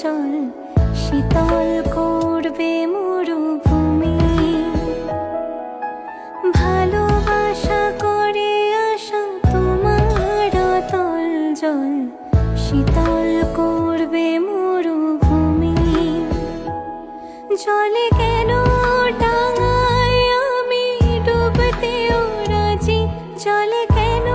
অচল শীতল করবে মরুভূমি। ভালোবাসা করে আসা তোমার তল জল, শীতল করবে মরুভূমি। জলে কেন ডাঙায় আমি ডুবতেও রাজি? জলে কেন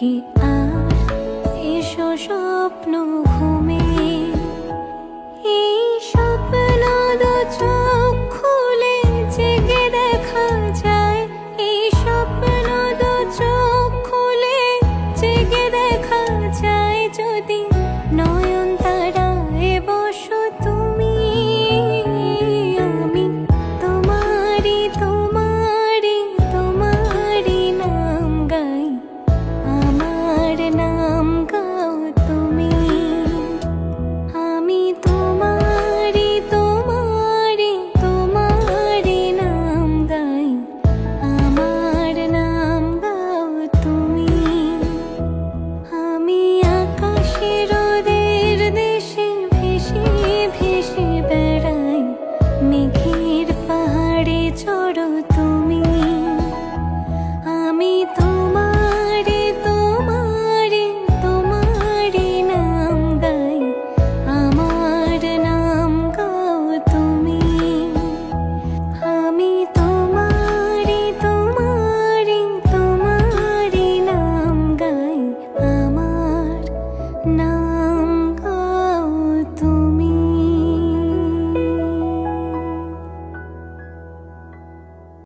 黑暗。